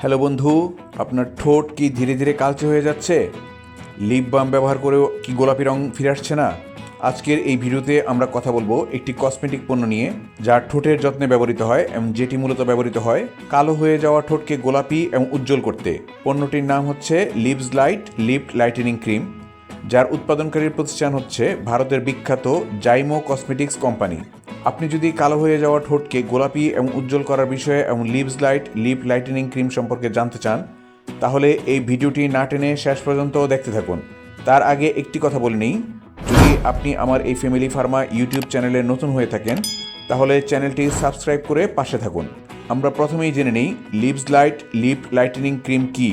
Hello বন্ধু, আপনার ঠোঁট কি ধীরে ধীরে কালচে হয়ে যাচ্ছে? লিপ বাম ব্যবহার করেও কি গোলাপি রং ফিরে আসছে না? আজকের এই ভিডিওতে আমরা কথা বলব একটি কসমেটিক পণ্য নিয়ে যা ঠোঁটের যত্নে ব্যবহৃত হয় এবং যেটি মূলত ব্যবহৃত হয় কালো হয়ে যাওয়া ঠোঁটকে গোলাপি এবং উজ্জ্বল করতে। পণ্যটির নাম হচ্ছে lips light lip lightening cream যার উৎপাদনকারী প্রতিষ্ঠান হচ্ছে ভারতের বিখ্যাত জাইমো কসমেটিক্স কোম্পানি আপনি যদি কালো হয়ে যাওয়া ঠোঁটকে গোলাপি এবং উজ্জ্বল করার বিষয়ে এবং lips light, lip lightening cream সম্পর্কে জানতে চান, তাহলে এই ভিডিওটি না টেনে শেষ পর্যন্ত দেখতে থাকুন। তার আগে একটি কথা বলে নিই, যদি আপনি আমার এই ফ্যামিলি ফার্মা ইউটিউব চ্যানেলে নতুন হয়ে থাকেন, তাহলে চ্যানেলটি সাবস্ক্রাইব করে পাশে থাকুন। আমরা প্রথমেই জেনে নিই lips light, lip lightening cream কী?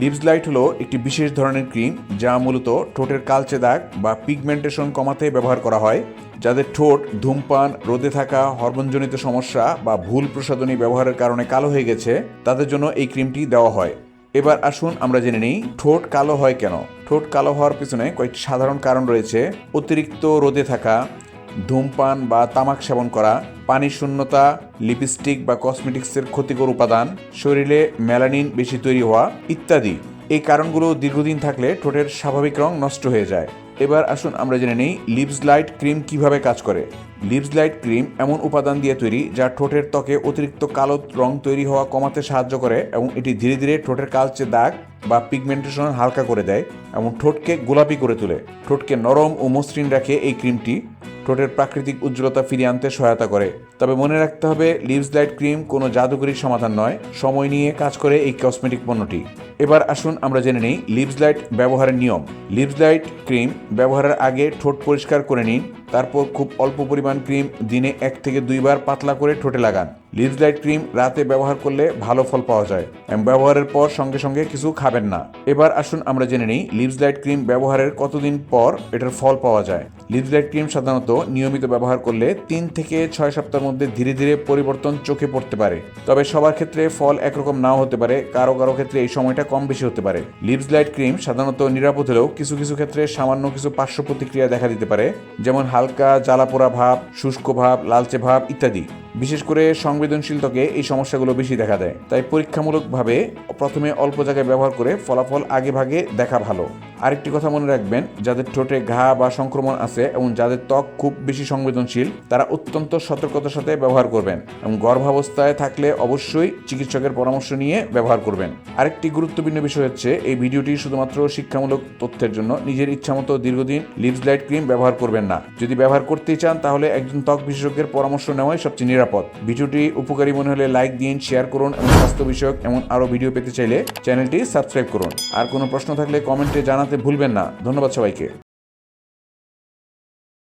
লিপস লাইট হলো একটি বিশেষ ধরনের ক্রিম যা মূলত ঠোঁটের কালচে দাগ বা পিগমেন্টেশন কমাতে ব্যবহার করা হয় যাদের ঠোঁট, ধূমপান, রোদে থাকা, হরমোনজনিত সমস্যা বা ভুল প্রসাধনী ব্যবহারের কারণে কালো হয়ে গেছে, তাদের জন্য এই ক্রিমটি দেওয়া হয়। এবার আসুন আমরা জেনে নিই, ঠোঁট কালো হয় কেন? ঠোঁট কালো হওয়ার পিছনে কয়েকটি সাধারণ কারণ রয়েছে। অতিরিক্ত রোদে থাকা, ধূমপান বা তামাক সেবন করা পানি শূন্যতা, লিপস্টিক বা কসমেটিক্সের ক্ষতিকর উপাদান, শরীরে মেলানিন বেশি তৈরি হওয়া ইত্যাদি। এই কারণগুলো দীর্ঘদিন থাকলে ঠোঁটের স্বাভাবিক রং নষ্ট হয়ে যায়। এবার আসুন আমরা জেনে নেই লিপস লাইট ক্রিম কীভাবে কাজ করে। লিপস লাইট ক্রিম এমন উপাদান দিয়ে তৈরি যা ঠোঁটের ত্বকে অতিরিক্ত কালো রং তৈরি হওয়া কমাতে সাহায্য করে এবং এটি ধীরে ধীরে ঠোঁটের কালচে দাগ বা পিগমেন্টেশন হালকা করে দেয় এবং ঠোঁটকে গোলাপি করে তোলে। ঠোঁটকে নরম ও মসৃণ রাখে এই ক্রিমটি। ঠোঁটের প্রাকৃতিক উজ্জ্বলতা ফিরিয়ে আনতে সহায়তা করে। তবে মনে রাখতে হবে লিপস লাইট ক্রিম কোনো জাদুকরী সমাধান নয়। সময় নিয়ে কাজ করে এই কসমেটিক পণ্যটি। এবার আসুন আমরা জেনে নিই লিপস লাইট ব্যবহারের নিয়ম। লিপস লাইট ক্রিম ব্যবহারের আগে ঠোঁট পরিষ্কার করে নিন, তারপর খুব অল্প পরিমাণ ক্রিম দিনে এক থেকে দুইবার পাতলা করে ঠোঁটে লাগান। লিপস লাইট ক্রিম রাতে ব্যবহার করলে ভালো ফল পাওয়া যায়। ব্যবহারের পর সঙ্গে সঙ্গে কিছু খাবেন না। এবার আসুন আমরা জেনে নিই লিপস লাইট ক্রিম ব্যবহারের কতদিন পর এটার ফল পাওয়া যায়। লিপস লাইট ক্রিম সাধারণত নিয়মিত ব্যবহার করলে তিন থেকে ছয় সপ্তাহের মধ্যে ধীরে ধীরে পরিবর্তন চোখে পড়তে পারে। তবে সবার ক্ষেত্রে ফল একরকম নাও হতে পারে, কারও কারও ক্ষেত্রে এই সময়টা কম বেশি হতে পারে। লিপস লাইট ক্রিম সাধারণত নিরাপদ হলেও কিছু কিছু ক্ষেত্রে সামান্য কিছু পার্শ্ব প্রতিক্রিয়া দেখা দিতে পারে, যেমন হালকা জ্বালাপোড়া ভাব, শুষ্ক ভাব, লালচে ভাব ইত্যাদি। বিশেষ করে সংবেদনশীল ত্বকে এই সমস্যাগুলো বেশি দেখা দেয়। তাই পরীক্ষামূলকভাবে প্রথমে অল্প জায়গায় ব্যবহার করে ফলাফল আগেভাগে দেখা ভালো। আরেকটি কথা মনে রাখবেন, যাদের ঠোঁটে ঘা বা সংক্রমণ আছে এবং যাদের ত্বক খুব বেশি সংবেদনশীল, তারা অত্যন্ত সতর্কতার সাথে ব্যবহার করবেন এবং গর্ভাবস্থায় থাকলে অবশ্যই চিকিৎসকের পরামর্শ নিয়ে ব্যবহার করবেন। আরেকটি গুরুত্বপূর্ণ বিষয় হচ্ছে, এই ভিডিওটি শুধুমাত্র শিক্ষামূলক তথ্যের জন্য নিজের ইচ্ছামতো দীর্ঘদিন লিপস লাইট ক্রিম ব্যবহার করবেন না। যদি ব্যবহার করতেই চান, তাহলে একজন ত্বক বিশেষজ্ঞের পরামর্শ নেওয়াই সবচেয়ে নিরাপদ। ভিডিওটি উপকারী মনে হলে লাইক দিন, শেয়ার করুন এবং স্বাস্থ্য বিষয়ক এমন আরও ভিডিও পেতে চাইলে চ্যানেলটি সাবস্ক্রাইব করুন। আর কোনো প্রশ্ন থাকলে কমেন্টে জানাতে ভুলবেন না। ধন্যবাদ সবাইকে।